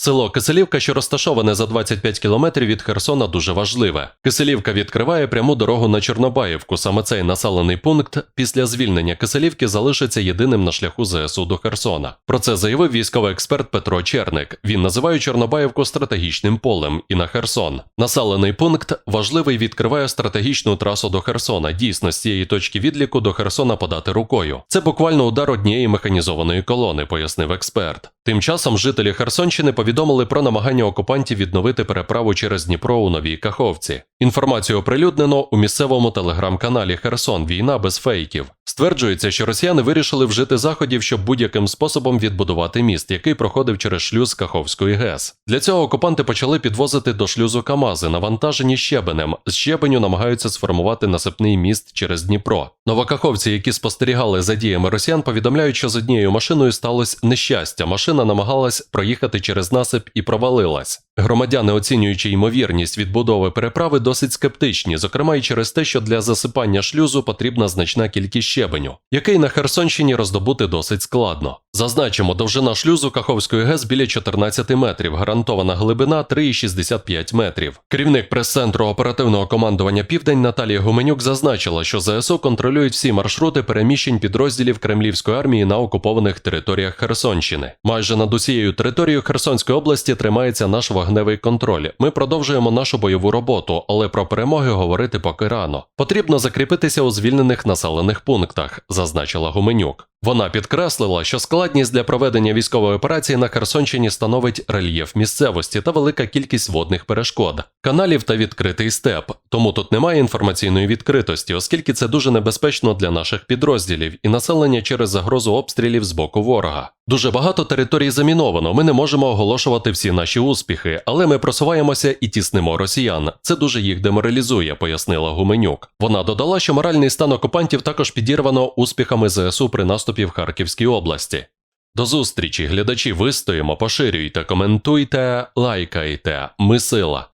Село Киселівка, що розташоване за 25 кілометрів від Херсона, дуже важливе. Киселівка відкриває пряму дорогу на Чорнобаївку. Саме цей населений пункт після звільнення Киселівки залишиться єдиним на шляху ЗСУ до Херсона. Про це заявив військовий експерт Петро Черник. Він називає Чорнобаївку стратегічним полем і на Херсон. Населений пункт важливий відкриває стратегічну трасу до Херсона. Дійсно, з цієї точки відліку до Херсона подати рукою. Це буквально удар однієї механізованої колони, пояснив експерт. Тим часом жителі Херсонщини повідомили про намагання окупантів відновити переправу через Дніпро у Новій Каховці. Інформацію оприлюднено у місцевому телеграм-каналі Херсон Війна без фейків. Стверджується, що росіяни вирішили вжити заходів, щоб будь-яким способом відбудувати міст, який проходив через шлюз Каховської ГЕС. Для цього окупанти почали підвозити до шлюзу Камази, навантажені щебенем. З щебеню намагаються сформувати насипний міст через Дніпро. Новокаховці, які спостерігали за діями росіян, повідомляють, що з однією машиною сталося нещастя. Машина намагалась проїхати через насип і провалилась. Громадяни, оцінюючи ймовірність відбудови переправи, досить скептичні, зокрема і через те, що для засипання шлюзу потрібна значна кількість щебеню, який на Херсонщині роздобути досить складно. Зазначимо, довжина шлюзу Каховської ГЕС біля 14 метрів, гарантована глибина 3,65 метрів. Керівник прес-центру оперативного командування Південь Наталія Гуменюк зазначила, що ЗСУ контролюють всі маршрути переміщень підрозділів Кремлівської армії на окупованих територіях Херсонщини. Майже над усією територією Херсонської області тримається наш вогневий контроль. Ми продовжуємо нашу бойову роботу, але про перемоги говорити поки рано. Потрібно закріпитися у звільнених населених пунктах, зазначила Гуменюк. Вона підкреслила, що складність для проведення військової операції на Херсонщині становить рельєф місцевості та велика кількість водних перешкод, каналів та відкритий степ. Тому тут немає інформаційної відкритості, оскільки це дуже небезпечно для наших підрозділів і населення через загрозу обстрілів з боку ворога. Дуже багато територій заміновано. Ми не можемо оголошувати всі наші успіхи, але ми просуваємося і тіснимо росіян. Це дуже їх деморалізує, пояснила Гуменюк. Вона додала, що моральний стан окупантів також підірвано успіхами ЗСУ при наступі в Харківській області. До зустрічі, глядачі, вистоїмо, поширюйте, коментуйте, лайкайте. Ми сила.